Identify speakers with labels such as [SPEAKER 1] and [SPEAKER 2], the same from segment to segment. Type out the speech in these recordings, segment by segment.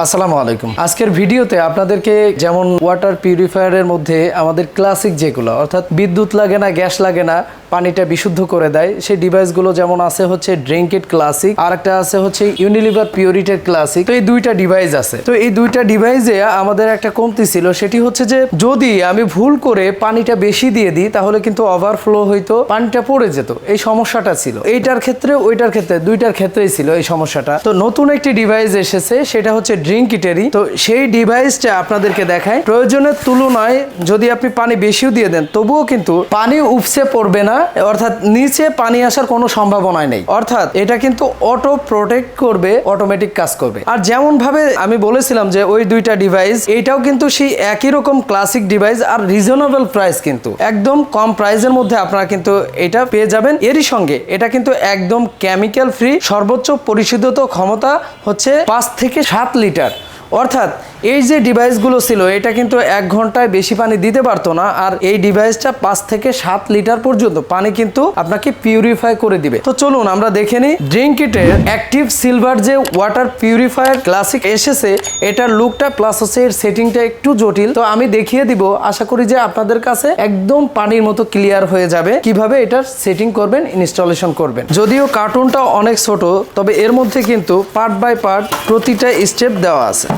[SPEAKER 1] আসসালামু আলাইকুম। আজকের ভিডিওতে আপনাদেরকে যেমন ওয়াটার পিউরিফায়ারের মধ্যে আমাদের ক্লাসিক যেগুলো, অর্থাৎ বিদ্যুৎ লাগে না, গ্যাস লাগে না পানিটা বিশুদ্ধ করে দেয়। সেই ডিভাইসগুলো যেমন আছে হচ্ছে ড্রিঙ্কিট ক্লাসিক আর একটা আছে হচ্ছে ইউনিলিভার পিউরিটের ক্লাসিক তো এই দুইটা ডিভাইস আছে। তো এই দুইটা ডিভাইসে আমাদের একটা কমতি ছিল, সেটি হচ্ছে যে যদি আমি ভুল করে পানিটা বেশি দিয়ে দিই, তাহলে কিন্তু ওভারফ্লো হইতো, পানিটা পড়ে যেত। এই সমস্যাটা ছিল। এইটার ক্ষেত্রে, ওইটার ক্ষেত্রে, দুইটার ক্ষেত্রেই ছিল এই সমস্যাটা। তো নতুন একটি ডিভাইস এসেছে, সেটা হচ্ছে ড্রিঙ্কিটেরই তো সেই ডিভাইসটা আপনাদেরকে দেখায় প্রয়োজনের তুলনায় যদি আপনি পানি বেশিও দিয়ে দেন, তবুও কিন্তু পানি উপসে পড়বে না অর্থাৎ নিচে পানি আসার কোনো সম্ভাবনাই নেই। অর্থাৎ এটা কিন্তু অটো প্রোটেক্ট করবে অটোমেটিক কাজ করবে। আর যেমন ভাবে আমি বলেছিলাম যে ওই দুইটা ডিভাইস এইটাও কিন্তু সেই একই রকম ক্লাসিক ডিভাইস আর রিজনেবল প্রাইস কিন্তু। একদম কম প্রাইসের মধ্যে আপনারা কিন্তু এটা পেয়ে যাবেন। এরই সঙ্গে এটা কিন্তু একদম কেমিক্যাল ফ্রি সর্বোচ্চ পরিশোধিত ক্ষমতা হচ্ছে পাঁচ থেকে সাত লিটার। অর্থাৎ এই যে ডিভাইসগুলো ছিল, এটা কিন্তু এক ঘন্টায় বেশি পানি দিতে পারতো না, আর এই ডিভাইসটা পাঁচ থেকে সাত লিটার পর্যন্ত পানি কিন্তু আপনাকে পিউরিফাই করে দিবে। তো চলুন আমরা দেখে নিই। ড্রিঙ্কিটের অ্যাক্টিভ সিলভার যে ওয়াটার পিউরিফায়ার ক্লাসিক এসেছে, এটার লুকটা প্লাস হচ্ছে এর সেটিংটা একটু জটিল। তো আমি দেখিয়ে দিব, আশা করি যে আপনাদের কাছে একদম পানির মতো ক্লিয়ার হয়ে যাবে। কীভাবে এটার সেটিং করবেন ইনস্টলেশন করবেন। যদিও কার্টুনটা অনেক ছোট, তবে এর মধ্যে কিন্তু পার্ট বাই পার্ট প্রতিটা স্টেপ দেওয়া আছে।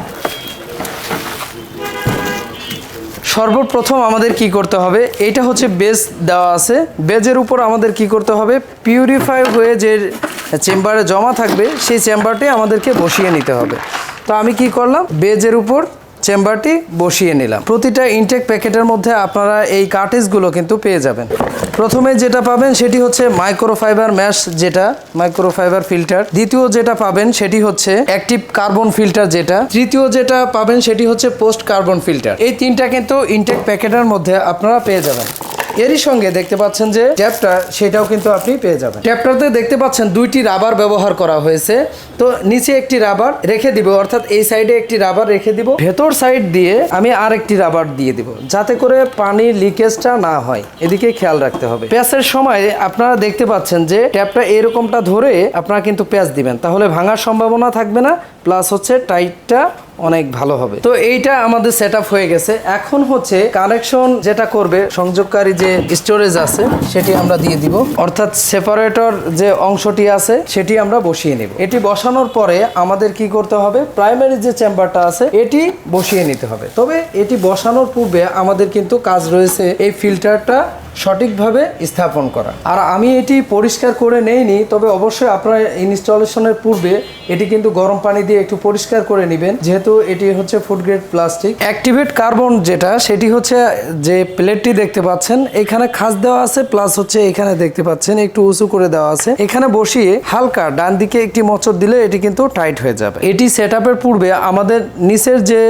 [SPEAKER 1] সর্বপ্রথম আমাদের কি করতে হবে? এটা হচ্ছে বেজ দেওয়া আছে। বেজের উপর আমাদের কি করতে হবে? পিউরিফাই হয়ে যে চেম্বারে জমা থাকবে। সেই চেম্বারটি আমাদেরকে বসিয়ে নিতে হবে। তো আমি কি করলাম? বেজের উপর চেম্বারটি বসিয়ে নিলাম। প্রতিটা ইনটেক প্যাকেটের মধ্যে আপনারা এই কার্টেজগুলো কিন্তু পেয়ে যাবেন। প্রথমে যেটা পাবেন সেটি হচ্ছে মাইক্রোফাইবার ম্যাশ যেটা মাইক্রোফাইবার ফিল্টার দ্বিতীয় যেটা পাবেন সেটি হচ্ছে অ্যাক্টিভ কার্বন ফিল্টার যেটা। তৃতীয় যেটা পাবেন সেটি হচ্ছে পোস্ট কার্বন ফিল্টার এই তিনটা কিন্তু ইনটেক প্যাকেটের মধ্যে আপনারা পেয়ে যাবেন। এরই সঙ্গে দেখতে পাচ্ছেন যে ট্যাপটা, সেটাও কিন্তু আপনি পেয়ে যাবেন। ট্যাপটাতে দেখতে পাচ্ছেন দুইটি রাবার ব্যবহার করা হয়েছে। তো নিচে একটি রাবার রেখে দিব, অর্থাৎ এই সাইডে একটি রাবার রেখে দিব। ভেতর সাইড দিয়ে আমি আরেকটি রাবার দিয়ে দিব, যাতে করে পানি লিকেজটা না হয়। এদিকে খেয়াল রাখতে হবে। প্যাচের সময় আপনারা দেখতে পাচ্ছেন যে ট্যাপটা এরকমটা ধরে আপনারা কিন্তু প্যাচ দিবেন। তাহলে ভাঙার সম্ভাবনা থাকবে না, প্লাস হচ্ছে টাইটটা অনেক ভালো হবে। তো এইটা আমাদের সেট হয়ে গেছে। এখন হচ্ছে কানেকশন যেটা করবে, সংযোগকারী যে স্টোরেজ আছে, সেটি আমরা দিয়ে দিব। অর্থাৎ সেপারেটর যে অংশটি আছে, সেটি আমরা বসিয়ে নিব। এটি বসানোর পরে আমাদের কি করতে হবে? প্রাইমারি যে চেম্বারটা আছে, এটি বসিয়ে নিতে হবে। তবে এটি বসানোর পূর্বে আমাদের কিন্তু কাজ রয়েছে এই ফিল্টারটা সঠিকভাবে স্থাপন করা। আর আমি এটি পরিষ্কার করে নেইনি, তবে অবশ্যই আপনার ইনস্টলেশনের পূর্বে এটি কিন্তু গরম পানি দিয়ে একটু পরিষ্কার করে নেবেন, যেহেতু এটি হচ্ছে food grade plastic activate carbon যেটা, সেটি হচ্ছে যে প্লেটটি দেখতে পাচ্ছেন, এখানে খাস দেওয়া আছে প্লাস হচ্ছে এখানে দেখতে পাচ্ছেন, একটু উঁচু করে দেওয়া আছে। এখানে বসিয়ে হালকা ডান দিকে একটি মোচড় দিলে এটি কিন্তু টাইট হয়ে যাবে। এটি সেট পূর্বে আমাদের নিচের যে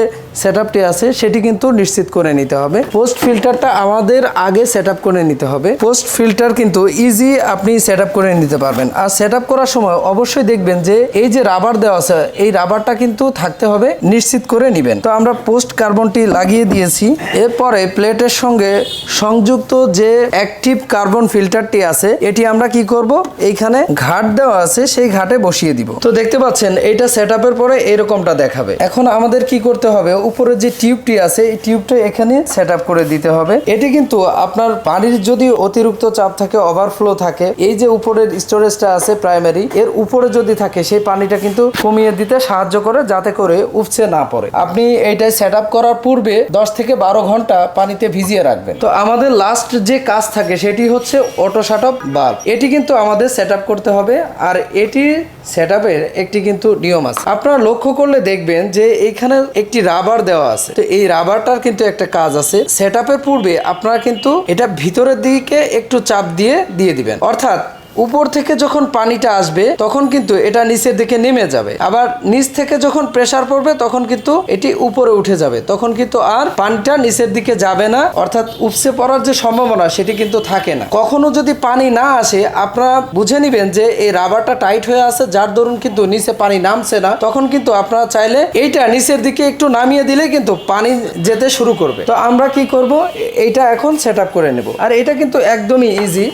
[SPEAKER 1] সেট আছে, সেটি কিন্তু নিশ্চিত করে নিতে হবে। পোস্ট ফিল্টারটা আমাদের আগে সেট করে নিতে হবে। পোস্ট ফিল্টার কিন্তু ইজি আপনি সেট করে নিতে পারবেন। আর সেট করার সময় অবশ্যই দেখবেন যে এই যে রাবার দেওয়া আছে, এই রাবারটা কিন্তু থাকতে হবে, নিশ্চিত করে নেবেন। তো আমরা পোস্ট কার্বনটি লাগিয়ে দিয়েছি। এরপরে প্লেটের সঙ্গে সংযুক্ত যে অ্যাক্টিভ কার্বন ফিল্টারটি আছে, এটি আমরা কি করব? এইখানে ঘাট দেওয়া আছে, সেই ঘাটে বসিয়ে দিব। তো দেখতে পাচ্ছেন এটা সেট পরে এরকমটা দেখাবে। এখন আমাদের কি করতে হবে? উপরে যে টিউবটি আছে, এই টিউবটা এখানে সেট করে দিতে হবে। এটি কিন্তু আপনার পানির যদি অতিরিক্ত চাপ থাকে ওভারফ্লো থাকে, এই যে উপরের স্টোরেজটা আছে প্রাইমারি এর উপরে যদি থাকে, সেই পানিটা কিন্তু কমিয়ে দিতে সাহায্য করে, যাতে করে উপচে না পড়ে। আপনি এইটাই সেট করার পূর্বে দশ থেকে বারো ঘণ্টা পানিতে ভিজিয়ে রাখবেন। তো আমাদের লাস্ট যে কাজ থাকে, সেটি হচ্ছে অটো শাট অফ বাল্ব এটি কিন্তু আমাদের সেট করতে হবে, আর এটি সেট একটি কিন্তু নিয়ম আছে। আপনারা লক্ষ্য করলে দেখবেন যে এখানে একটি রাবার দেওয়া আছে। তো এই রাবারটার কিন্তু একটা কাজ আছে। সেট পূর্বে আপনারা কিন্তু এটা ভিতরের দিকে একটু চাপ দিয়ে দিয়ে দিবেন। অর্থাৎ উপর থেকে যখন পানিটা আসবে, তখন কিন্তু এটা নিচের দিকে নেমে যাবে। আবার নিচ থেকে যখন প্রেসার পড়বে, তখন কিন্তু এটি উপরে উঠে যাবে। তখন কিন্তু আর পানিটা নিচের দিকে যাবে না, অর্থাৎ উপসে পড়ার যে সম্ভাবনা, সেটি কিন্তু থাকে না। কখনো যদি পানি না আসে, আপনারা বুঝে নিবেন যে এই রাবারটা টাইট হয়ে আছে, যার দরুন কিন্তু নিচে পানি নামছে না। তখন কিন্তু আপনারা চাইলে এইটা নিচের দিকে একটু নামিয়ে দিলে কিন্তু পানি যেতে শুরু করবে। তো আমরা কি করব? এইটা এখন সেট করে নেব। আর এটা কিন্তু একদমই ইজি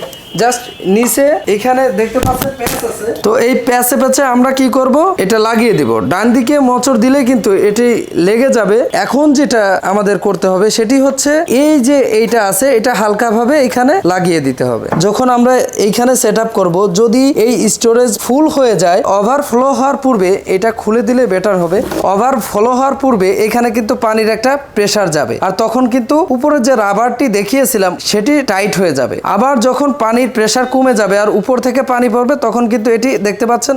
[SPEAKER 1] জাস্ট নিচে এখানে দেখতে পাচ্ছেন প্যাচ আছে। তো এই প্যাচে প্যাচে আমরা কি করব? এটা লাগিয়ে দিব। ডান দিকে মোচড় দিলে কিন্তু এটি লেগে যাবে। এখন যেটা আমাদের করতে হবে সেটি হচ্ছে এই যে এইটা আছে, এটা হালকাভাবে এখানে লাগিয়ে দিতে হবে। যখন আমরা এইখানে সেট আপ করব, যদি এই স্টোরেজ ফুল হয়ে যায় ওভারফ্লো হওয়ার পূর্বে এটা খুলে দিলে বেটার হবে। ওভারফ্লো হওয়ার পূর্বে এখানে কিন্তু পানির একটা প্রেসার যাবে। আর তখন কিন্তু উপরে যে রাবারটি দেখিয়েছিলাম, সেটি টাইট হয়ে যাবে। আবার যখন পানির প্রেশার কমে যাবে আর উপর থেকে পানি পড়বে তখন কিন্তু এটি দেখতে পাচ্ছেন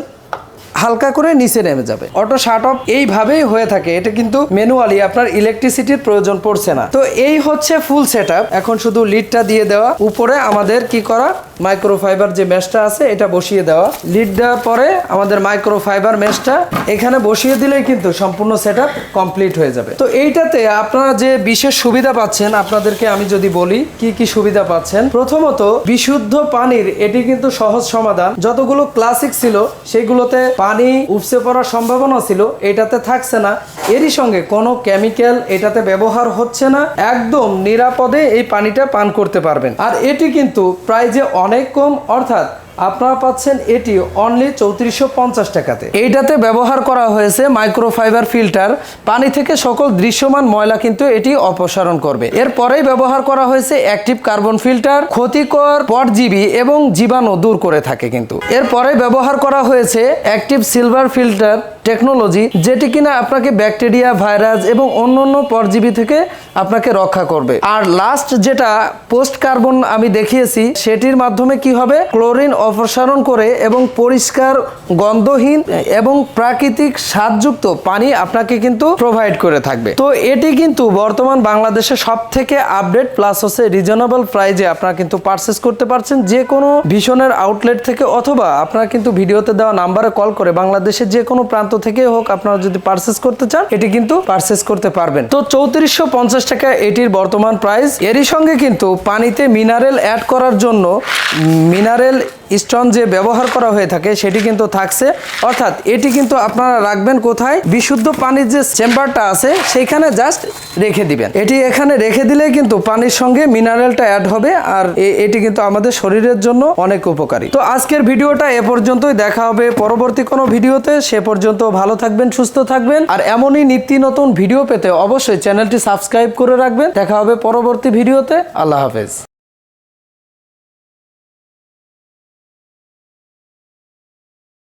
[SPEAKER 1] হালকা করে নিচে নেমে যাবে। অটো শার্ট অফ এইভাবেই হয়ে থাকে। এটা কিন্তু ম্যানুয়ালি আপনার ইলেকট্রিসিটির প্রয়োজন পড়ছে না। তো এই হচ্ছে ফুল সেট এখন শুধু লিডটা দিয়ে দেওয়া। উপরে আমাদের কি করা? মাইক্রোফাইবার যে মেশটা আছে, এটা বসিয়ে দেওয়া। লিড দেওয়ার পরে আমাদের মাইক্রোফাইবার মেশটা এখানে বসিয়ে দিলেই কিন্তু সম্পূর্ণ সেট কমপ্লিট হয়ে যাবে। তো এইটাতে আপনারা যে বিশেষ সুবিধা পাচ্ছেন, আপনাদেরকে আমি যদি বলি, কি কি সুবিধা পাচ্ছেন? প্রথমত, বিশুদ্ধ পানির এটি কিন্তু সহজ সমাধান। যতগুলো ক্লাসিক ছিল, সেগুলোতে পানি উপসে পড়ার সম্ভাবনা ছিল, এটাতে থাকছে না। এরই সঙ্গে কোনো কেমিক্যাল এটাতে ব্যবহার হচ্ছে না। একদম নিরাপদে এই পানিটা পান করতে পারবেন। আর এটি কিন্তু প্রায় যে অনেক কম, অর্থাৎ আপনারা পাচ্ছেন এটি অনলি চৌত্রিশশো পঞ্চাশ টাকাতে। এইটাতে ব্যবহার করা হয়েছে মাইক্রোফাইবার ফিল্টার পানি থেকে সকল দৃশ্যমান ময়লা কিন্তু এটি অপসারণ করবে। এরপরেই ব্যবহার করা হয়েছে অ্যাক্টিভ কার্বন ফিল্টার ক্ষতিকর পরজীবী এবং জীবাণু দূর করে থাকে কিন্তু। এরপরে ব্যবহার করা হয়েছে অ্যাক্টিভ সিলভার ফিল্টার টেকনোলজি যেটি কিনা আপনাকে ব্যাকটেরিয়া ভাইরাস এবং অন্যান্য পরজীবী থেকে আপনাকে রক্ষা করবে। আর লাস্ট যেটা পোস্ট কার্বন আমি দেখিয়েছি, সেটির মাধ্যমে কি হবে? ক্লোরিন অপসারণ করে এবং পরিষ্কার, গন্ধহীন এবং প্রাকৃতিক স্বাদযুক্ত পানি আপনাকে কিন্তু প্রোভাইড করে থাকবে। তো এটি কিন্তু বর্তমান বাংলাদেশে সব থেকে আপডেট প্লাস হচ্ছে রিজনেবল প্রাইজে আপনারা কিন্তু পারচেস করতে পারছেন যে কোনো ভীষণের আউটলেট থেকে অথবা আপনারা কিন্তু ভিডিওতে দেওয়া নাম্বারে কল করে বাংলাদেশের যে কোনো প্রান্ত থেকে হোক আপনারা যদি পারচেস করতে চান, এটি কিন্তু পারচেস করতে পারবেন। তো চৌত্রিশশো পঞ্চাশ টাকা এটির বর্তমান প্রাইস এরই সঙ্গে কিন্তু পানিতে মিনারেল অ্যাড করার জন্য মিনারেল স্টোন যে ব্যবহার করা হয়ে থাকে সেটি কিন্তু থাকছে। অর্থাৎ এটি কিন্তু আপনারা রাখবেন কোথায়? বিশুদ্ধ পানির যে চেম্বারটা আছে সেখানে জাস্ট রেখে দিবেন। এটি এখানে রেখে দিলে কিন্তু পানির সঙ্গে মিনারেলটা অ্যাড হবে আর এটি কিন্তু আমাদের শরীরের জন্য অনেক উপকারী। তো আজকের ভিডিওটা এ পর্যন্তই। দেখা হবে পরবর্তী কোনো ভিডিওতে। সে পর্যন্ত ভালো থাকবেন, সুস্থ থাকবেন। আর এমনই নিত্য নতুন ভিডিও পেতে অবশ্যই চ্যানেলটি সাবস্ক্রাইব করে রাখবেন। দেখা হবে পরবর্তী ভিডিওতে। আল্লাহ হাফেজ।